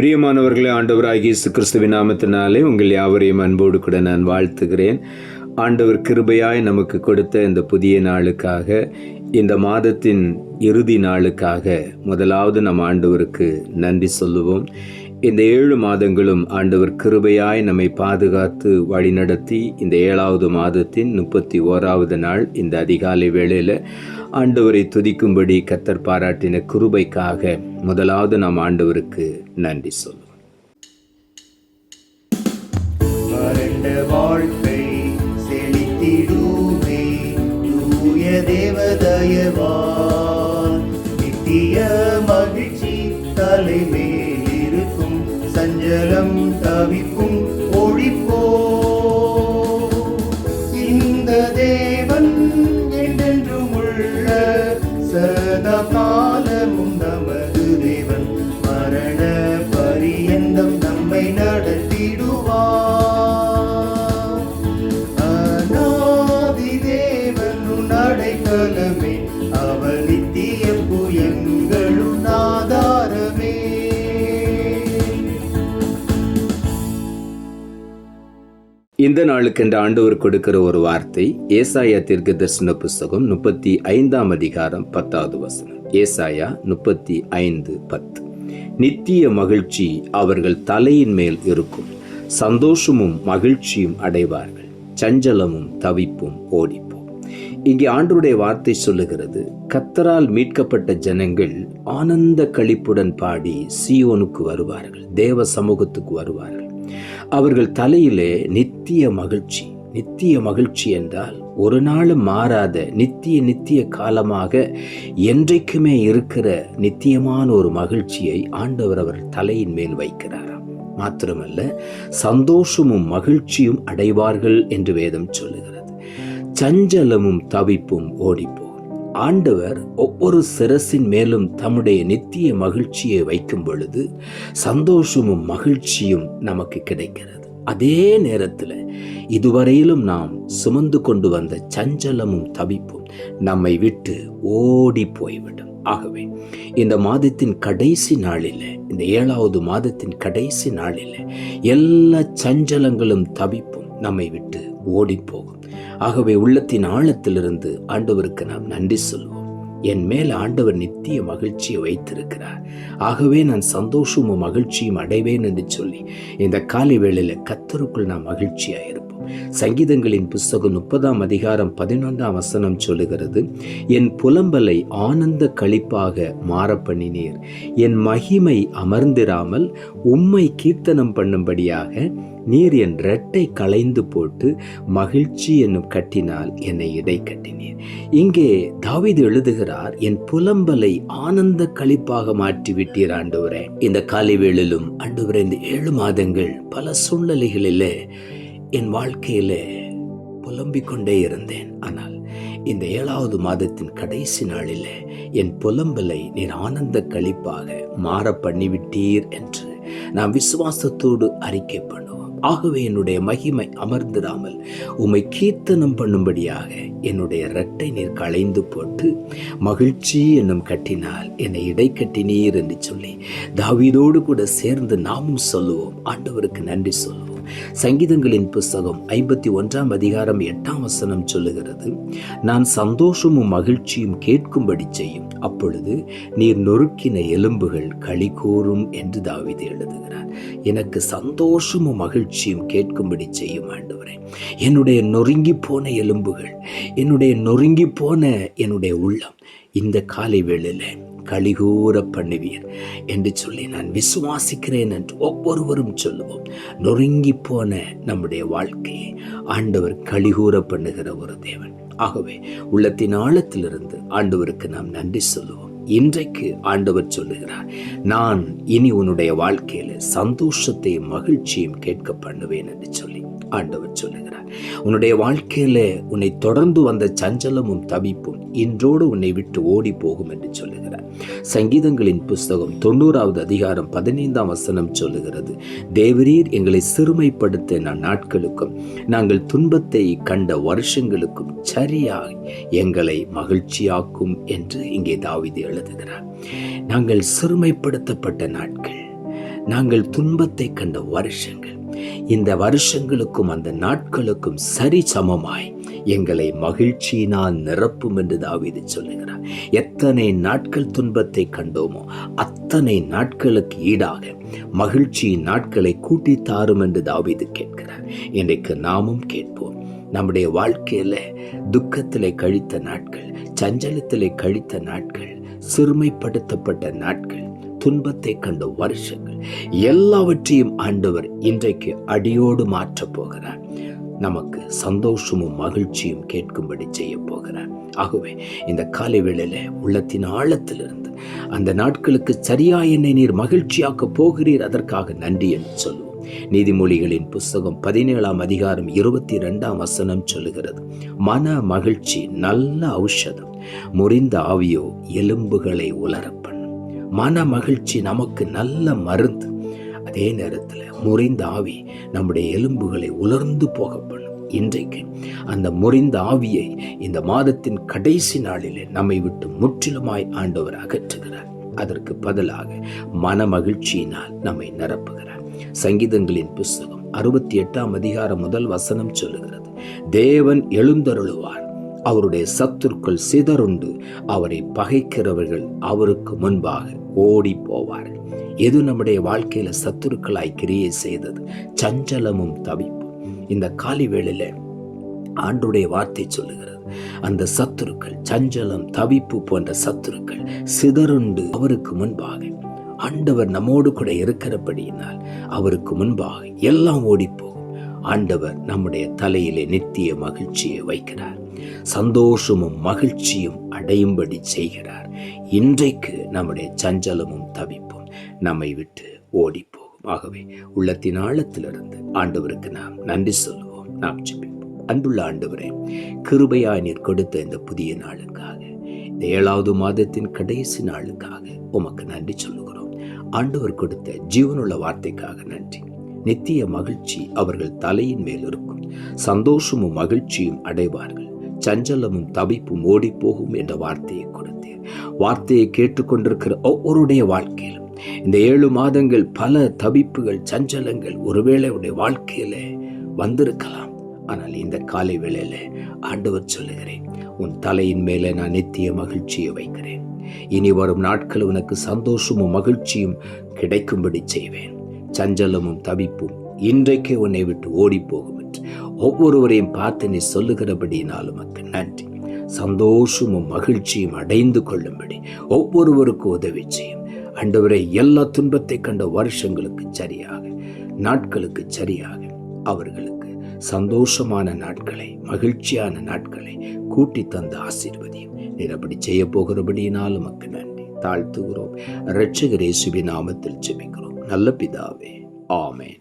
பிரியமானவர்களே ஆண்டவராகிய இயேசு கிறிஸ்துவின் நாமத்தினாலே உங்கள் யாவரையும் அன்போடு கூட நான் வாழ்த்துகிறேன். ஆண்டவர் கிருபையாய் நமக்கு கொடுத்த இந்த புதிய நாளுக்காக இந்த மாதத்தின் இறுதி நாளுக்காக முதலாவது நம் ஆண்டவருக்கு நன்றி சொல்லுவோம். இந்த ஏழு மாதங்களும் ஆண்டவர் கிருபையாய் நம்மை பாதுகாத்து வழிநடத்தி இந்த ஏழாவது மாதத்தின் முப்பத்தி ஓராவது நாள் இந்த அதிகாலை வேளையில் ஆண்டவரை துதிக்கும்படி கத்தர் பாராட்டின கிருபைக்காக முதலாவது நாம் ஆண்டவருக்கு நன்றி சொல்லுவோம். தேவதயவா நித்திய மகிழ்ச்சி தலைமை சஞ்சலம் தவிக்கும் ஒழிப்போ? இந்த தேவன் என்றென்றும் உள்ள சதமா இந்த நாளுக்கென்று ஆண்டவர் கொடுக்கிற ஒரு வார்த்தை ஏசாயா தீர்க்க தரிசன புஸ்தகம் முப்பத்தி ஐந்தாம் அதிகாரம் பத்தாவது வசனம். ஏசாயா முப்பத்தி ஐந்து பத்து. நித்திய மகிழ்ச்சி அவர்கள் தலையின் மேல் இருக்கும். சந்தோஷமும் மகிழ்ச்சியும் அடைவார்கள். சஞ்சலமும் தவிப்பும் ஓடிப்போம். இங்கே ஆண்டருடைய வார்த்தை சொல்லுகிறது கத்தரால் மீட்கப்பட்ட ஜனங்கள் ஆனந்த களிப்புடன் பாடி சியோனுக்கு வருவார்கள் தேவ சமூகத்துக்கு வருவார்கள். அவர்கள் தலையிலே நித்திய மகிழ்ச்சி. நித்திய மகிழ்ச்சி என்றால் ஒரு நாளும் மாறாத நித்திய நித்திய காலமாக என்றைக்குமே இருக்கிற நித்தியமான ஒரு மகிழ்ச்சியை ஆண்டவர் அவர் தலையின் மேல் வைக்கிறாராம். மாத்திரமல்ல சந்தோஷமும் மகிழ்ச்சியும் அடைவார்கள் என்று வேதம் சொல்லுகிறது. சஞ்சலமும் தவிப்பும் ஓடிப்போம் ஆண்டவர் ஒவ்வொரு சிரசின் மேலும் தம்முடைய நித்திய மகிழ்ச்சியை வைக்கும் பொழுது சந்தோஷமும் மகிழ்ச்சியும் நமக்கு கிடைக்கிறது. அதே நேரத்தில் இதுவரையிலும் நாம் சுமந்து கொண்டு வந்த சஞ்சலமும் தவிப்பும் நம்மை விட்டு ஓடி போய்விடும். ஆகவே இந்த மாதத்தின் கடைசி நாளில் இந்த ஏழாவது மாதத்தின் கடைசி நாளில் எல்லா சஞ்சலங்களும் தவிப்பும் நம்மை விட்டு ஓடிப்போகும். போகும் ஆகவே உள்ளத்தின் ஆழத்திலிருந்து ஆண்டவருக்கு நாம் நன்றி சொல்வோம். என் மேல் ஆண்டவர் நித்திய மகிழ்ச்சியை வைத்திருக்கிறார். ஆகவே நான் சந்தோஷமும் மகிழ்ச்சியும் அடைவேன் என்று சொல்லி இந்த காலை வேளையில் கத்தருக்குள் நான் மகிழ்ச்சியாக இருப்பேன் சங்கீதங்களின் புஸ்தகம் முப்பதாம் அதிகாரம் பதினொன்றாம் வசனம் சொல்லுகிறது என் புலம்பலை ஆனந்த களிப்பாக மாற பண்ணினீர். என் மகிமை அமர்ந்திராமல் உம்மை கீர்த்தனம் பண்ணும்படியாக நீர் என் ரெட்டை களைந்து போட்டு மகிழ்ச்சி என்னும் கட்டினால் என்னை இடை கட்டினீர். இங்கே தாவிது எழுதுகிறார் என் புலம்பலை ஆனந்த களிப்பாக மாற்றி விட்டீர் ஆண்டவரே. இந்த காலை வேளிலும் ஆண்டவரே இந்த ஏழு மாதங்கள் பல சூழ்நிலைகளிலே என் வாழ்க்கையிலே புலம்பிக் கொண்டே இருந்தேன். ஆனால் இந்த ஏழாவது மாதத்தின் கடைசி நாளிலே என் புலம்பலை நீர் ஆனந்த களிப்பாக மாற பண்ணிவிட்டீர் என்று நாம் விசுவாசத்தோடு அறிக்கை பண்ணுவோம். ஆகவே என்னுடைய மகிமை அமர்ந்திடாமல் உம்மை கீர்த்தனம் பண்ணும்படியாக என்னுடைய இரட்டை நீர் களைந்து போட்டு மகிழ்ச்சி என்னும் கட்டினால் என்னை இடை கட்டினீர் என்று சொல்லி தாவீதோடு கூட சேர்ந்து நாமும் சொல்லுவோம். ஆண்டவருக்கு நன்றி சொல்லுவோம். சங்கீதங்களின் புஸ்தகம் ஐம்பத்தி ஒன்றாம் அதிகாரம் எட்டாம் வசனம் சொல்லுகிறது நான் சந்தோஷமும் மகிழ்ச்சியும் கேட்கும்படி செய்யும். அப்பொழுது நீர் நொறுக்கின எலும்புகள் களி கூறும் என்று தாவிது எழுதுகிறார். எனக்கு சந்தோஷமும் மகிழ்ச்சியும் கேட்கும்படி செய்யும் ஆண்டவரே. என்னுடைய நொறுங்கி போன எலும்புகள் என்னுடைய நொறுங்கி போன என்னுடைய உள்ளம் இந்த காலை வேளையில் கழிகூற பண்ணுவீர் என்று சொல்லி நான் விசுவாசிக்கிறேன் என்று ஒவ்வொருவரும் சொல்லுவோம். நொறுங்கி போன நம்முடைய வாழ்க்கையை ஆண்டவர் கழிகூற பண்ணுகிற ஒரு தேவன். ஆகவே உள்ளத்தின் ஆழத்திலிருந்து ஆண்டவருக்கு நாம் நன்றி சொல்லுவோம். இன்றைக்கு ஆண்டவர் சொல்லுகிறார் நான் இனி உன்னுடைய வாழ்க்கையில சந்தோஷத்தையும் மகிழ்ச்சியும் கேட்க பண்ணுவேன் என்று சொல்லி ஆண்டவர் சொல்லுகிறார். உன்னுடைய வாழ்க்கையில உன்னை தொடர்ந்து வந்த சஞ்சலமும் தவிப்பும் இன்றோடு உன்னை விட்டு ஓடி போகும் என்று சொல்லி சங்கீதங்களின் புஸ்தகம் தொண்ணூறாவது அதிகாரம் பதினைந்தாம் வசனம் சொல்லுகிறது. தேவரீர் எங்களை சிறுமைப்படுத்த நாட்களுக்கும் நாங்கள் துன்பத்தை கண்ட வருஷங்களுக்கும் சரியாய் எங்களை மகிழ்ச்சியாக்கும் என்று இங்கே தாவிது எழுதுகிறார். நாங்கள் சிறுமைப்படுத்தப்பட்ட நாட்கள் நாங்கள் துன்பத்தை கண்ட வருஷங்கள் இந்த வருஷங்களுக்கும் அந்த நாட்களுக்கும் சரி சமமாய் எங்களை மகிழ்ச்சியினால் நிரப்பும் என்று தாவீது சொல்லுகிறார். எத்தனை நாட்கள் துன்பத்தை கண்டோமோ அத்தனை நாட்களுக்கு ஈடாக மகிழ்ச்சியின் நாட்களை கூட்டி தாரும் என்று தாவீது கேட்கிறார். இன்றைக்கு நாமும் கேட்போம் நம்முடைய வாழ்க்கையில துக்கத்திலே கழித்த நாட்கள் சஞ்சலத்திலே கழித்த நாட்கள் சிறுமைப்படுத்தப்பட்ட நாட்கள் துன்பத்தை கண்ட வருஷங்கள் எல்லாவற்றையும் ஆண்டவர் இன்றைக்கு அடியோடு மாற்றப் போகிறார். நமக்கு சந்தோஷமும் மகிழ்ச்சியும் கேட்கும்படி செய்ய போகிறார். ஆகவே இந்த காலை வேளையில் உள்ளத்தின் ஆழத்திலிருந்து அந்த நாட்களுக்கு சரியா என்னை நீர் மகிழ்ச்சியாக்க போகிறீர் அதற்காக நன்றி என்று சொல்லுவோம். நீதிமொழிகளின் புஸ்தகம் பதினேழாம் அதிகாரம் இருபத்தி ரெண்டாம் வசனம் சொல்லுகிறது மன மகிழ்ச்சி நல்ல ஔஷதம் முறிந்த ஆவியோ எலும்புகளை உலரப் பண்ணும் மன மகிழ்ச்சி நமக்கு நல்ல மருந்து அதே நேரத்தில் முறிந்த ஆவி நம்முடைய எலும்புகளை உலர்ந்து போக பண்ணும் இன்றைக்கு அந்த முறிந்த ஆவியை இந்த மாதத்தின் கடைசி நாளிலே நம்மை விட்டு முற்றிலுமாய் ஆண்டவர் அகற்றுகிறார். அதற்கு பதிலாக மன மகிழ்ச்சியினால் நம்மை நிரப்புகிறார். சங்கீதங்களின் புஸ்தகம் அறுபத்தி எட்டாம் அதிகாரம் முதல் வசனம் சொல்லுகிறது. தேவன் எழுந்தருளுவார் அவருடைய சத்துருக்கள் சிதறுண்டு அவரை பகைக்கிறவர்கள் அவருக்கு முன்பாக ஓடி போவார்கள் எது நம்முடைய வாழ்க்கையில சத்துருக்களாய் கிரியை செய்தது? சஞ்சலமும் தவிப்பும் இந்த காலி வேளையில ஆண்டுடைய வார்த்தை சொல்லுகிறது. அந்த சத்துருக்கள் சஞ்சலம் தவிப்பு போன்ற சத்துருக்கள் சிதறுண்டு அவருக்கு முன்பாக ஆண்டவர் நம்மோடு கூட இருக்கிறபடியினால் அவருக்கு முன்பாக எல்லாம் ஓடிப்போகும். ஆண்டவர் நம்முடைய தலையிலே நித்திய மகிழ்ச்சியை வைக்கிறார். சந்தோஷமும் மகிழ்ச்சியும் அடையும்படி செய்கிறார். இன்றைக்கு நம்முடைய சஞ்சலமும் தவிப்பும் நம்மை விட்டு ஓடிப்போகும். ஆகவே உள்ளத்தின் ஆழத்திலிருந்து ஆண்டவருக்கு நாம் நன்றி சொல்லுவோம். நாம் ஜெபிப்போம். அன்புள்ள ஆண்டவரே கிருபையாய் நீர் கொடுத்த இந்த புதிய நாளுக்காக இந்த ஏழாவது மாதத்தின் கடைசி நாளுக்காக உமக்கு நன்றி சொல்லுகிறோம். ஆண்டவர் கொடுத்த ஜீவனுள்ள வார்த்தைக்காக நன்றி. நித்திய மகிழ்ச்சி அவர்கள் தலையின் மேல் இருக்கும். சந்தோஷமும் மகிழ்ச்சியும் அடைவார்கள். சஞ்சலமும் தவிப்பும் ஓடிப்போகும் போகும் என்ற வார்த்தையை கொடுத்தேன். வார்த்தையை கேட்டுக்கொண்டிருக்கிற ஒவ்வொருடைய வாழ்க்கையிலும் இந்த ஏழு மாதங்கள் பல தவிப்புகள் சஞ்சலங்கள் ஒருவேளை உடைய வாழ்க்கையில வந்திருக்கலாம். ஆனால் இந்த காலை வேளையில ஆண்டவர் சொல்லுகிறேன் உன் தலையின் மேலே நான் நித்திய மகிழ்ச்சியை வைக்கிறேன். இனி வரும் நாட்கள் உனக்கு சந்தோஷமும் மகிழ்ச்சியும் கிடைக்கும்படி செய்வேன். சஞ்சலமும் தவிப்பும் இன்றைக்கே உன்னை விட்டு ஓடிப்போகும் என்று ஒவ்வொருவரையும் பார்த்து நீ சொல்லுகிறபடியினாலும் உமக்கு நன்றி. சந்தோஷமும் மகிழ்ச்சியும் அடைந்து கொள்ளும்படி ஒவ்வொருவருக்கும் உதவி செய்யும். அண்டவரை எல்லா துன்பத்தை கண்ட வருஷங்களுக்கு சரியாக நாட்களுக்கு சரியாக அவர்களுக்கு சந்தோஷமான நாட்களை மகிழ்ச்சியான நாட்களை கூட்டி தந்த ஆசீர்வதியும். நீர் அப்படி செய்ய போகிறபடியினால் உமக்கு நன்றி. தாழ்த்துகிறோம். இரட்சகர் இயேசுவின் நாமத்தில் ஜெபிக்கிறோம். நல்ல பிதாவே. ஆமென்.